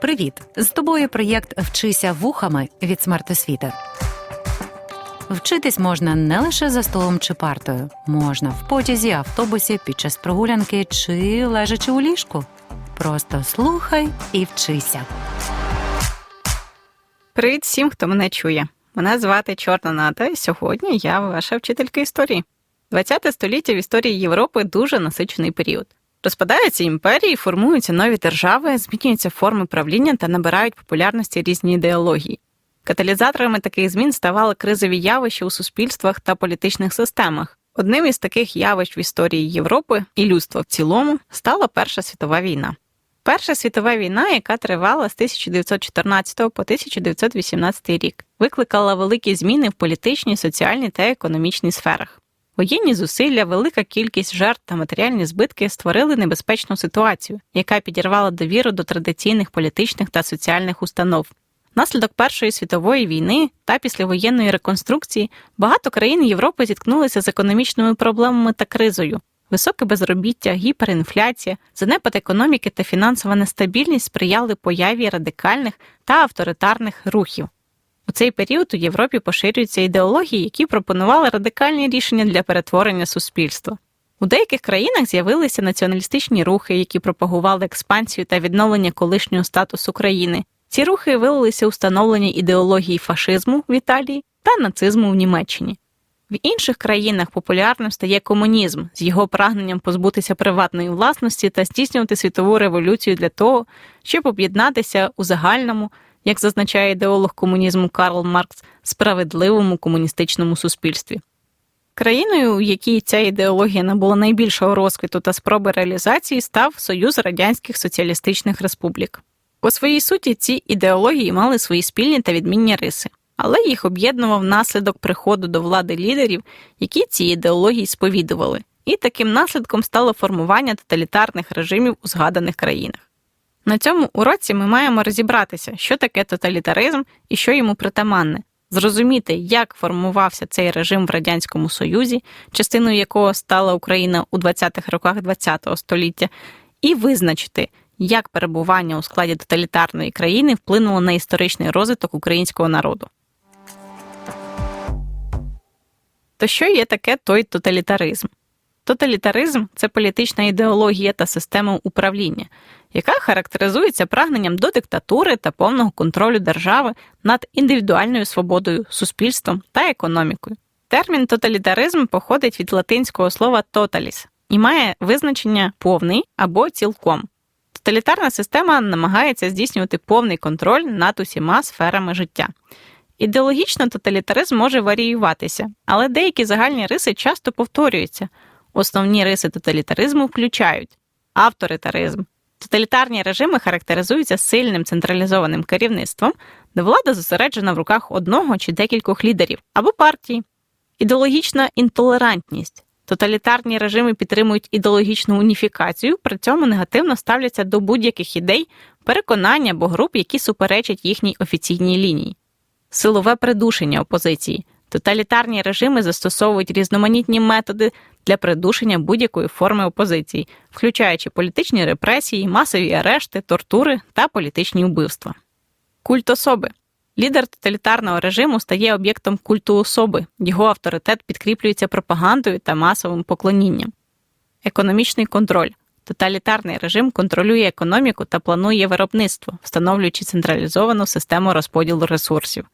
Привіт! З тобою проєкт Вчися вухами від смертосвіти. Вчитись можна не лише за столом чи партою, можна в потязі, автобусі, під час прогулянки чи лежачи у ліжку. Просто слухай і вчися. Привіт всім, хто мене чує. Мене звати Чорна Ната, і сьогодні я ваша вчителька історії. 20 століття в історії Європи дуже насичений період. Розпадаються імперії, формуються нові держави, змінюються форми правління та набирають популярності різні ідеології. Каталізаторами таких змін ставали кризові явища у суспільствах та політичних системах. Одним із таких явищ в історії Європи і людства в цілому стала Перша світова війна. Перша світова війна, яка тривала з 1914 по 1918 рік, викликала великі зміни в політичній, соціальній та економічній сферах. Воєнні зусилля, велика кількість жертв та матеріальні збитки створили небезпечну ситуацію, яка підірвала довіру до традиційних політичних та соціальних установ. Внаслідок Першої світової війни та післявоєнної реконструкції багато країн Європи зіткнулися з економічними проблемами та кризою. Високе безробіття, гіперінфляція, занепад економіки та фінансова нестабільність сприяли появі радикальних та авторитарних рухів. У цей період у Європі поширюються ідеології, які пропонували радикальні рішення для перетворення суспільства. У деяких країнах з'явилися націоналістичні рухи, які пропагували експансію та відновлення колишнього статусу країни. Ці рухи вилилися у встановлення ідеології фашизму в Італії та нацизму в Німеччині. В інших країнах популярним стає комунізм з його прагненням позбутися приватної власності та здійснювати світову революцію для того, щоб об'єднатися у загальному, як зазначає ідеолог комунізму Карл Маркс, справедливому комуністичному суспільстві. Країною, у якій ця ідеологія набула найбільшого розквіту та спроби реалізації, став Союз Радянських Соціалістичних Республік. По своїй суті, ці ідеології мали свої спільні та відмінні риси, але їх об'єднував наслідок приходу до влади лідерів, які ці ідеології сповідували, і таким наслідком стало формування тоталітарних режимів у згаданих країнах. На цьому уроці ми маємо розібратися, що таке тоталітаризм і що йому притаманне, зрозуміти, як формувався цей режим в Радянському Союзі, частиною якого стала Україна у 20-х роках ХХ століття, і визначити, як перебування у складі тоталітарної країни вплинуло на історичний розвиток українського народу. То що є таке той тоталітаризм? Тоталітаризм це політична ідеологія та система управління, яка характеризується прагненням до диктатури та повного контролю держави над індивідуальною свободою, суспільством та економікою. Термін тоталітаризм походить від латинського слова тоталіс і має визначення повний або цілком. Тоталітарна система намагається здійснювати повний контроль над усіма сферами життя. Ідеологічно тоталітаризм може варіюватися, але деякі загальні риси часто повторюються. Основні риси тоталітаризму включають авторитаризм. Тоталітарні режими характеризуються сильним централізованим керівництвом, де влада зосереджена в руках одного чи декількох лідерів або партій. Ідеологічна інтолерантність. Тоталітарні режими підтримують ідеологічну уніфікацію, при цьому негативно ставляться до будь-яких ідей, переконань або груп, які суперечать їхній офіційній лінії. Силове придушення опозиції. Тоталітарні режими застосовують різноманітні методи для придушення будь-якої форми опозиції, включаючи політичні репресії, масові арешти, тортури та політичні вбивства. Культ особи. Лідер тоталітарного режиму стає об'єктом культу особи, його авторитет підкріплюється пропагандою та масовим поклонінням. Економічний контроль. Тоталітарний режим контролює економіку та планує виробництво, встановлюючи централізовану систему розподілу ресурсів.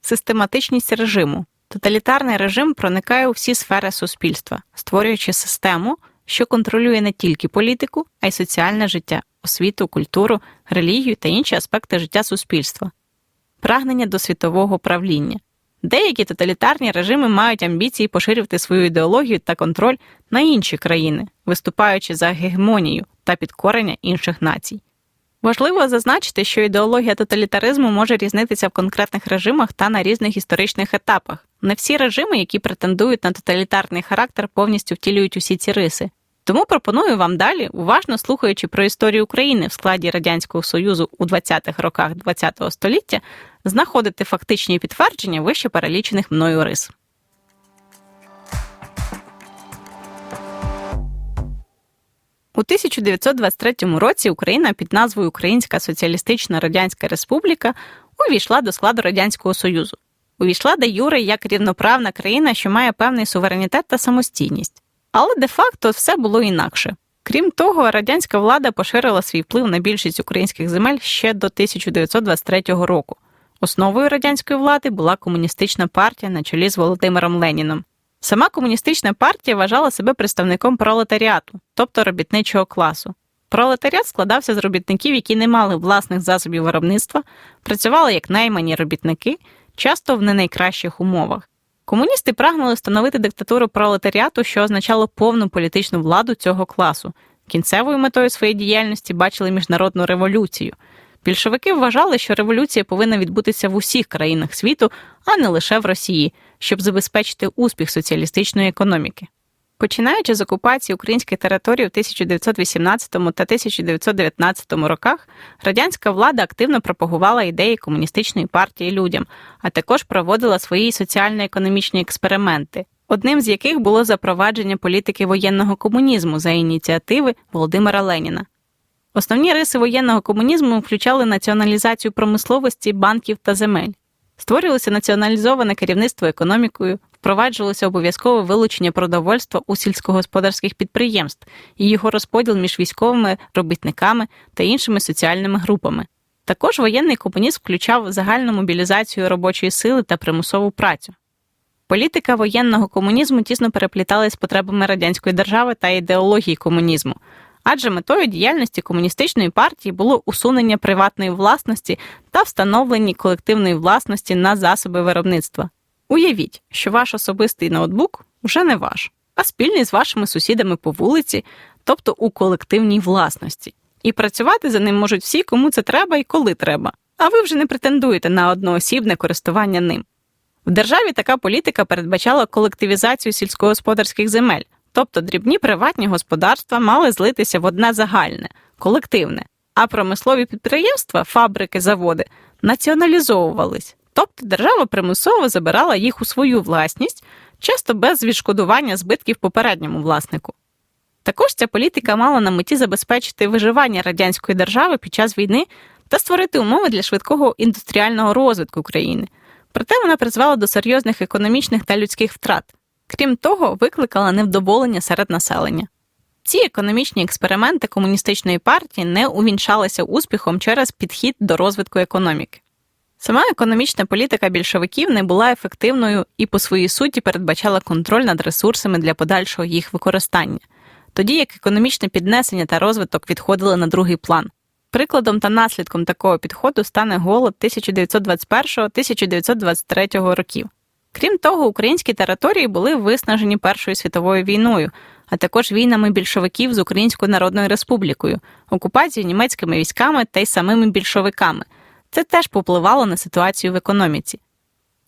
Систематичність режиму. Тоталітарний режим проникає у всі сфери суспільства, створюючи систему, що контролює не тільки політику, а й соціальне життя, освіту, культуру, релігію та інші аспекти життя суспільства, прагнення до світового правління. Деякі тоталітарні режими мають амбіції поширювати свою ідеологію та контроль на інші країни, виступаючи за гегемонію та підкорення інших націй. Важливо зазначити, що ідеологія тоталітаризму може різнитися в конкретних режимах та на різних історичних етапах. Не всі режими, які претендують на тоталітарний характер, повністю втілюють усі ці риси. Тому пропоную вам далі, уважно слухаючи про історію України в складі Радянського Союзу у 20-х роках ХХ століття, знаходити фактичні підтвердження вище перелічених мною рис. У 1923 році Україна під назвою Українська Соціалістична Радянська Республіка увійшла до складу Радянського Союзу. Увійшла де Юре як рівноправна країна, що має певний суверенітет та самостійність. Але де-факто все було інакше. Крім того, радянська влада поширила свій вплив на більшість українських земель ще до 1923 року. Основою радянської влади була комуністична партія на чолі з Володимиром Леніном. Сама комуністична партія вважала себе представником пролетаріату, тобто робітничого класу. Пролетаріат складався з робітників, які не мали власних засобів виробництва, працювали як наймані робітники, часто в не найкращих умовах. Комуністи прагнули встановити диктатуру пролетаріату, що означало повну політичну владу цього класу. Кінцевою метою своєї діяльності бачили міжнародну революцію. Більшовики вважали, що революція повинна відбутися в усіх країнах світу, а не лише в Росії, щоб забезпечити успіх соціалістичної економіки. Починаючи з окупації українських територій у 1918 та 1919 роках, радянська влада активно пропагувала ідеї комуністичної партії людям, а також проводила свої соціально-економічні експерименти, одним з яких було запровадження політики воєнного комунізму за ініціативи Володимира Леніна. Основні риси воєнного комунізму включали націоналізацію промисловості, банків та земель. Створювалося націоналізоване керівництво економікою, впроваджувалося обов'язкове вилучення продовольства у сільськогосподарських підприємств і його розподіл між військовими робітниками та іншими соціальними групами. Також воєнний комунізм включав загальну мобілізацію робочої сили та примусову працю. Політика воєнного комунізму тісно перепліталась з потребами радянської держави та ідеології комунізму, адже метою діяльності комуністичної партії було усунення приватної власності та встановлення колективної власності на засоби виробництва. Уявіть, що ваш особистий ноутбук вже не ваш, а спільний з вашими сусідами по вулиці, тобто у колективній власності. І працювати за ним можуть всі, кому це треба і коли треба. А ви вже не претендуєте на одноосібне користування ним. В державі така політика передбачала колективізацію сільськогосподарських земель, тобто дрібні приватні господарства мали злитися в одне загальне, колективне, а промислові підприємства, фабрики, заводи націоналізовувались, тобто держава примусово забирала їх у свою власність, часто без відшкодування збитків попередньому власнику. Також ця політика мала на меті забезпечити виживання радянської держави під час війни та створити умови для швидкого індустріального розвитку країни. Проте вона призвела до серйозних економічних та людських втрат. Крім того, викликала невдоволення серед населення. Ці економічні експерименти комуністичної партії не увінчалися успіхом через підхід до розвитку економіки. Сама економічна політика більшовиків не була ефективною і по своїй суті передбачала контроль над ресурсами для подальшого їх використання, тоді як економічне піднесення та розвиток відходили на другий план. Прикладом та наслідком такого підходу стане голод 1921-1923 років. Крім того, українські території були виснажені Першою світовою війною, а також війнами більшовиків з Українською Народною Республікою, окупацією німецькими військами та й самими більшовиками. Це теж попливало на ситуацію в економіці.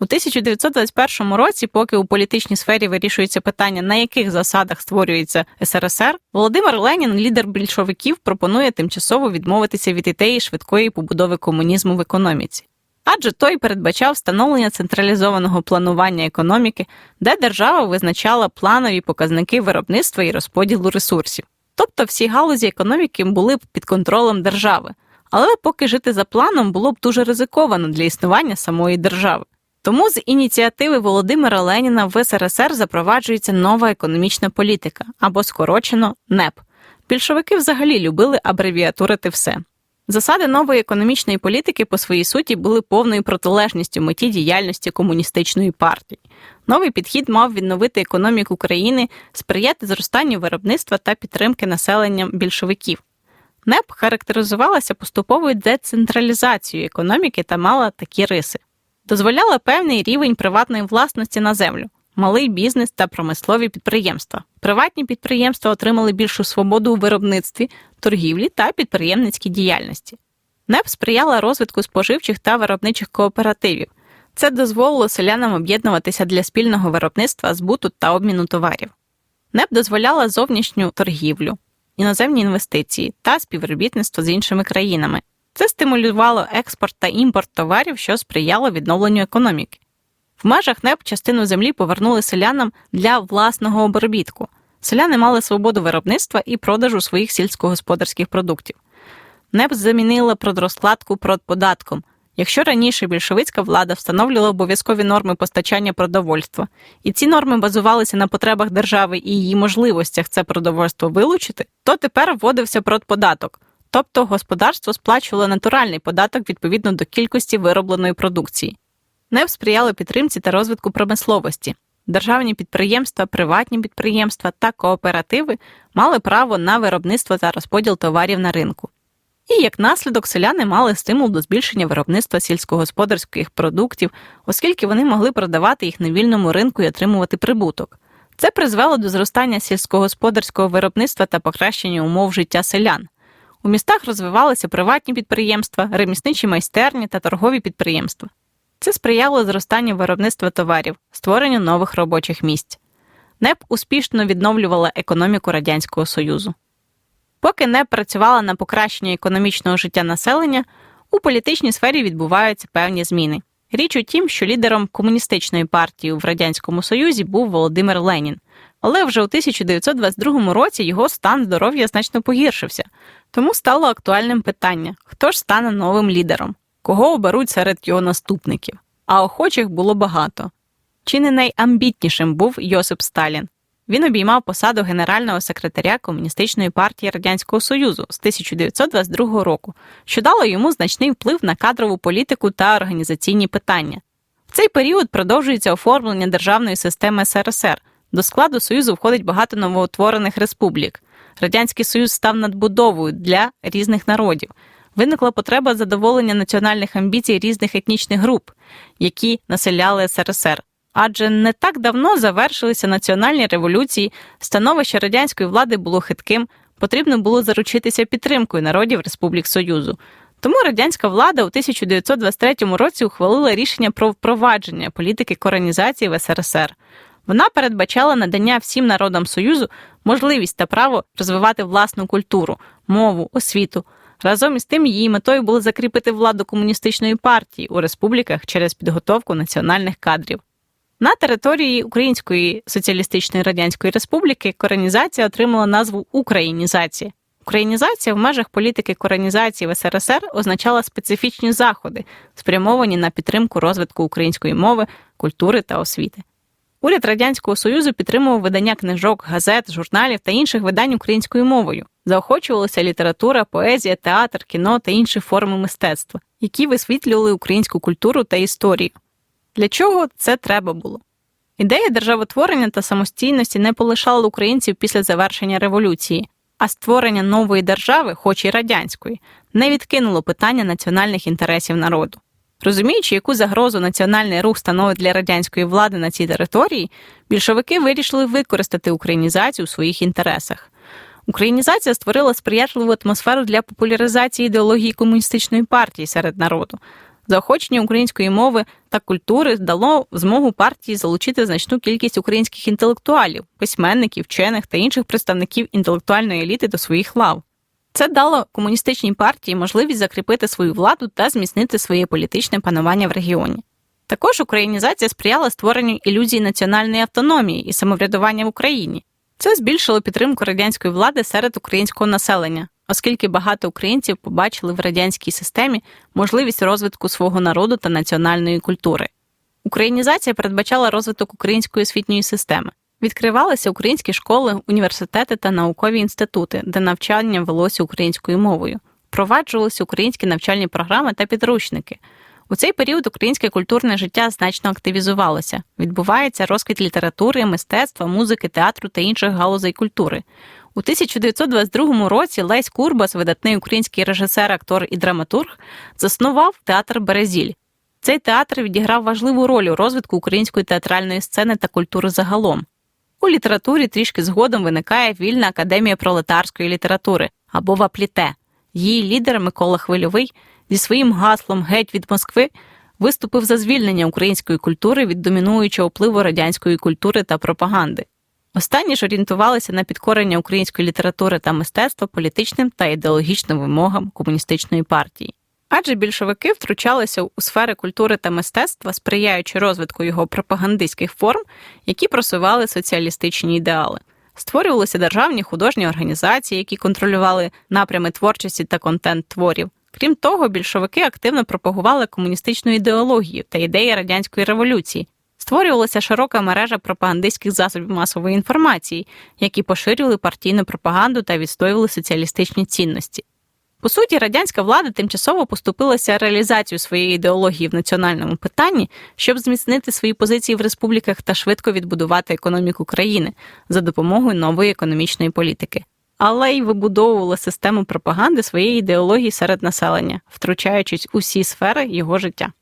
У 1921 році, поки у політичній сфері вирішується питання, на яких засадах створюється СРСР, Володимир Ленін, лідер більшовиків, пропонує тимчасово відмовитися від ідеї швидкої побудови комунізму в економіці. Адже той передбачав встановлення централізованого планування економіки, де держава визначала планові показники виробництва і розподілу ресурсів. Тобто всі галузі економіки були б під контролем держави, але поки жити за планом було б дуже ризиковано для існування самої держави. Тому з ініціативи Володимира Леніна в СРСР запроваджується нова економічна політика або скорочено НЕП. Більшовики взагалі любили абревіатурити все. Засади нової економічної політики по своїй суті були повною протилежністю меті діяльності комуністичної партії. Новий підхід мав відновити економіку країни, сприяти зростанню виробництва та підтримки населення більшовиків. НЕП характеризувалася поступовою децентралізацією економіки та мала такі риси. Дозволяла певний рівень приватної власності на землю, малий бізнес та промислові підприємства. Приватні підприємства отримали більшу свободу у виробництві, торгівлі та підприємницькій діяльності. НЕП сприяла розвитку споживчих та виробничих кооперативів. Це дозволило селянам об'єднуватися для спільного виробництва, збуту та обміну товарів. НЕП дозволяла зовнішню торгівлю, іноземні інвестиції та співробітництво з іншими країнами. Це стимулювало експорт та імпорт товарів, що сприяло відновленню економіки. В межах НЕП частину землі повернули селянам для власного обробітку. Селяни мали свободу виробництва і продажу своїх сільськогосподарських продуктів. НЕП замінила продрозкладку продподатком. Якщо раніше більшовицька влада встановлювала обов'язкові норми постачання продовольства, і ці норми базувалися на потребах держави і її можливостях це продовольство вилучити, то тепер вводився продподаток, тобто господарство сплачувало натуральний податок відповідно до кількості виробленої продукції. НЕП сприяли підтримці та розвитку промисловості. Державні підприємства, приватні підприємства та кооперативи мали право на виробництво та розподіл товарів на ринку. І як наслідок селяни мали стимул до збільшення виробництва сільськогосподарських продуктів, оскільки вони могли продавати їх на вільному ринку і отримувати прибуток. Це призвело до зростання сільськогосподарського виробництва та покращення умов життя селян. У містах розвивалися приватні підприємства, ремісничі майстерні та торгові підприємства. Це сприяло зростанню виробництва товарів, створенню нових робочих місць. НЕП успішно відновлювала економіку Радянського Союзу. Поки НЕП працювала на покращення економічного життя населення, у політичній сфері відбуваються певні зміни. Річ у тім, що лідером комуністичної партії в Радянському Союзі був Володимир Ленін, але вже у 1922 році його стан здоров'я значно погіршився, тому стало актуальним питання: хто ж стане новим лідером, кого оберуть серед його наступників? А охочих було багато. Чи не найамбітнішим був Йосип Сталін? Він обіймав посаду генерального секретаря Комуністичної партії Радянського Союзу з 1922 року, що дало йому значний вплив на кадрову політику та організаційні питання. В цей період продовжується оформлення державної системи СРСР. До складу Союзу входить багато новоутворених республік. Радянський Союз став надбудовою для різних народів. Виникла потреба задоволення національних амбіцій різних етнічних груп, які населяли СРСР. Адже не так давно завершилися національні революції, становище радянської влади було хитким, потрібно було заручитися підтримкою народів Республік Союзу. Тому радянська влада у 1923 році ухвалила рішення про впровадження політики коронізації в СРСР. Вона передбачала надання всім народам Союзу можливість та право розвивати власну культуру, мову, освіту. Разом із тим її метою було закріпити владу комуністичної партії у республіках через підготовку національних кадрів. На території Української соціалістичної радянської республіки коронізація отримала назву Українізація. Українізація в межах політики коронізації в СРСР означала специфічні заходи, спрямовані на підтримку розвитку української мови, культури та освіти. Уряд Радянського Союзу підтримував видання книжок, газет, журналів та інших видань українською мовою. Заохочувалася література, поезія, театр, кіно та інші форми мистецтва, які висвітлювали українську культуру та історію. Для чого це треба було? Ідея державотворення та самостійності не полишала українців після завершення революції, а створення нової держави, хоч і радянської, не відкинуло питання національних інтересів народу. Розуміючи, яку загрозу національний рух становить для радянської влади на цій території, більшовики вирішили використати українізацію у своїх інтересах. Українізація створила сприятливу атмосферу для популяризації ідеології комуністичної партії серед народу. Заохочення української мови та культури дало змогу партії залучити значну кількість українських інтелектуалів, письменників, вчених та інших представників інтелектуальної еліти до своїх лав. Це дало комуністичній партії можливість закріпити свою владу та зміцнити своє політичне панування в регіоні. Також українізація сприяла створенню ілюзії національної автономії і самоврядування в Україні. Це збільшило підтримку радянської влади серед українського населення, оскільки багато українців побачили в радянській системі можливість розвитку свого народу та національної культури. Українізація передбачала розвиток української освітньої системи. Відкривалися українські школи, університети та наукові інститути, де навчання велося українською мовою, впроваджувалися українські навчальні програми та підручники. У цей період українське культурне життя значно активізувалося. Відбувається розквіт літератури, мистецтва, музики, театру та інших галузей культури. У 1922 році Лесь Курбас, видатний український режисер, актор і драматург, заснував театр Березіль. Цей театр відіграв важливу роль у розвитку української театральної сцени та культури загалом. У літературі трішки згодом виникає вільна академія пролетарської літератури або Вапліте. Її лідер Микола Хвильовий зі своїм гаслом Геть від Москви виступив за звільнення української культури від домінуючого впливу радянської культури та пропаганди. Останні ж орієнтувалися на підкорення української літератури та мистецтва політичним та ідеологічним вимогам комуністичної партії. Адже більшовики втручалися у сфери культури та мистецтва, сприяючи розвитку його пропагандистських форм, які просували соціалістичні ідеали. Створювалися державні художні організації, які контролювали напрями творчості та контент творів. Крім того, більшовики активно пропагували комуністичну ідеологію та ідеї радянської революції. Створювалася широка мережа пропагандистських засобів масової інформації, які поширювали партійну пропаганду та відстоювали соціалістичні цінності. По суті, радянська влада тимчасово поступилася реалізацію своєї ідеології в національному питанні, щоб зміцнити свої позиції в республіках та швидко відбудувати економіку країни за допомогою нової економічної політики, але й вибудовувала систему пропаганди своєї ідеології серед населення, втручаючись у всі сфери його життя.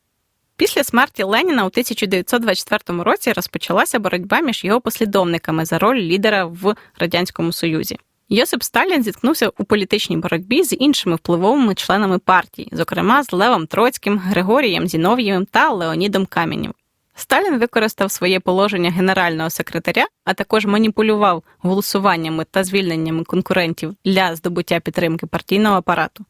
Після смерті Леніна у 1924 році розпочалася боротьба між його послідовниками за роль лідера в радянському союзі. Йосип Сталін зіткнувся у політичній боротьбі з іншими впливовими членами партії, зокрема з Левом Троцьким, Григорієм Зінов'євим та Леонідом Каменєм. Сталін використав своє положення генерального секретаря, а також маніпулював голосуваннями та звільненнями конкурентів для здобуття підтримки партійного апарату.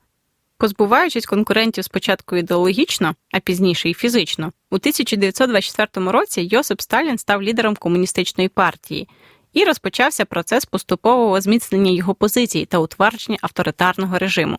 Позбуваючись конкурентів спочатку ідеологічно, а пізніше і фізично, у 1924 році Йосип Сталін став лідером комуністичної партії і розпочався процес поступового зміцнення його позицій та утвердження авторитарного режиму.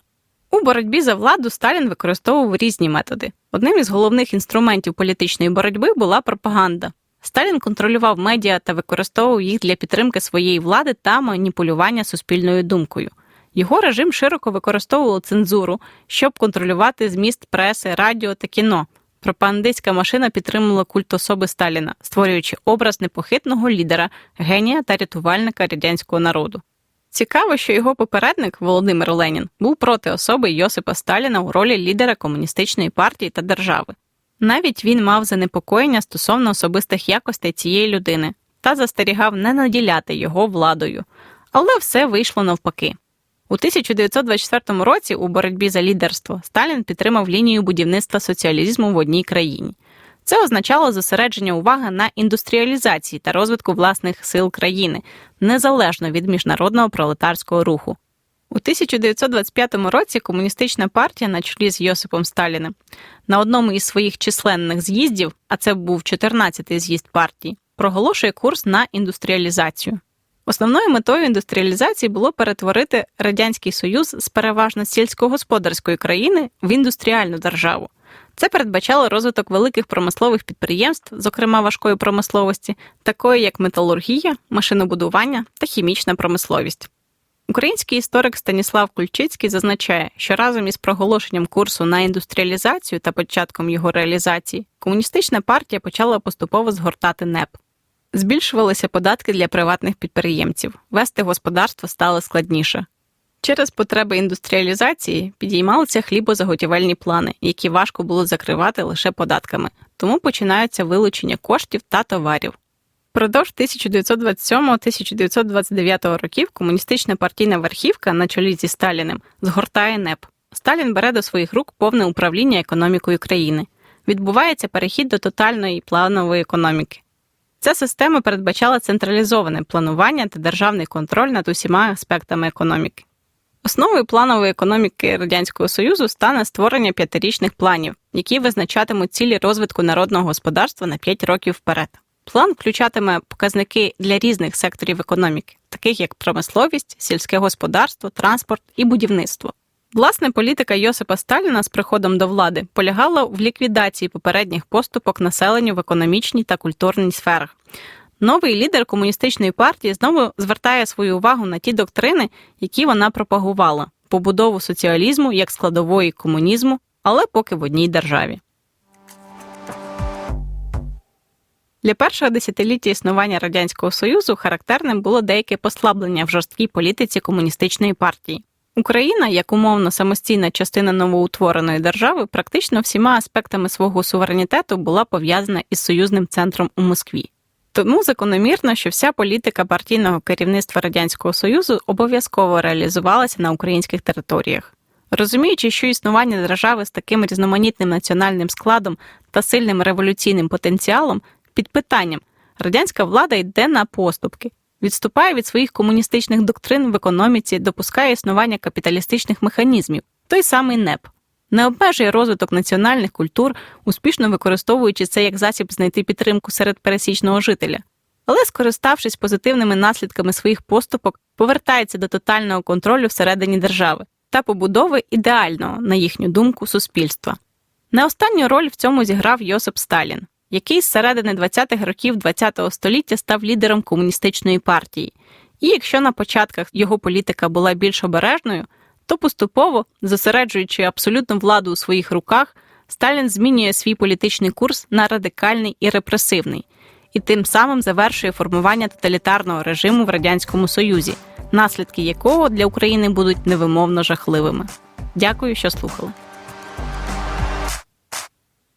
У боротьбі за владу Сталін використовував різні методи. Одним із головних інструментів політичної боротьби була пропаганда. Сталін контролював медіа та використовував їх для підтримки своєї влади та маніпулювання суспільною думкою. Його режим широко використовував цензуру, щоб контролювати зміст преси, радіо та кіно. Пропагандистська машина підтримувала культ особи Сталіна, створюючи образ непохитного лідера, генія та рятувальника радянського народу. Цікаво, що його попередник Володимир Ленін був проти особи Йосипа Сталіна у ролі лідера комуністичної партії та держави. Навіть він мав занепокоєння стосовно особистих якостей цієї людини та застерігав не наділяти його владою. Але все вийшло навпаки. У 1924 році у боротьбі за лідерство Сталін підтримав лінію будівництва соціалізму в одній країні. Це означало зосередження уваги на індустріалізації та розвитку власних сил країни, незалежно від міжнародного пролетарського руху. У 1925 році комуністична партія на чолі з Йосипом Сталіним на одному із своїх численних з'їздів, а це був 14-й з'їзд партії, проголошує курс на індустріалізацію. Основною метою індустріалізації було перетворити Радянський Союз з переважно сільськогосподарської країни в індустріальну державу. Це передбачало розвиток великих промислових підприємств, зокрема важкої промисловості, такої як металургія, машинобудування та хімічна промисловість. Український історик Станіслав Кульчицький зазначає, що разом із проголошенням курсу на індустріалізацію та початком його реалізації комуністична партія почала поступово згортати НЕП. Збільшувалися податки для приватних підприємців, вести господарство стало складніше. Через потреби індустріалізації підіймалися хлібозаготівельні плани, які важко було закривати лише податками, тому починаються вилучення коштів та товарів. Продовж 1927-1929 років комуністична партійна верхівка на чолі зі Сталіним згортає НЕП. Сталін бере до своїх рук повне управління економікою країни. Відбувається перехід до тотальної планової економіки. Ця система передбачала централізоване планування та державний контроль над усіма аспектами економіки. Основою планової економіки Радянського Союзу стане створення п'ятирічних планів, які визначатимуть цілі розвитку народного господарства на 5 років вперед. План включатиме показники для різних секторів економіки, таких як промисловість, сільське господарство, транспорт і будівництво. Власне, політика Йосипа Сталіна з приходом до влади полягала в ліквідації попередніх поступок населенню в економічній та культурній сферах. Новий лідер комуністичної партії знову звертає свою увагу на ті доктрини, які вона пропагувала побудову соціалізму як складової комунізму, але поки в одній державі. Для першого десятиліття існування Радянського Союзу характерним було деяке послаблення в жорсткій політиці комуністичної партії. Україна, як умовно самостійна частина новоутвореної держави, практично всіма аспектами свого суверенітету була пов'язана із союзним центром у Москві. Тому закономірно, що вся політика партійного керівництва Радянського Союзу обов'язково реалізувалася на українських територіях. Розуміючи, що існування держави з таким різноманітним національним складом та сильним революційним потенціалом під питанням радянська влада йде на поступки, відступає від своїх комуністичних доктрин в економіці, допускає існування капіталістичних механізмів, той самий НЕП. Не обмежує розвиток національних культур, успішно використовуючи це як засіб знайти підтримку серед пересічного жителя. але, скориставшись позитивними наслідками своїх поступок, повертається до тотального контролю всередині держави та побудови ідеального, на їхню думку, суспільства. Не останню роль в цьому зіграв Йосип Сталін, який з середини 20-х років ХХ століття став лідером комуністичної партії. І якщо на початках його політика була більш обережною, то поступово, зосереджуючи абсолютну владу у своїх руках, Сталін змінює свій політичний курс на радикальний і репресивний, і тим самим завершує формування тоталітарного режиму в Радянському Союзі, наслідки якого для України будуть невимовно жахливими. Дякую, що слухали.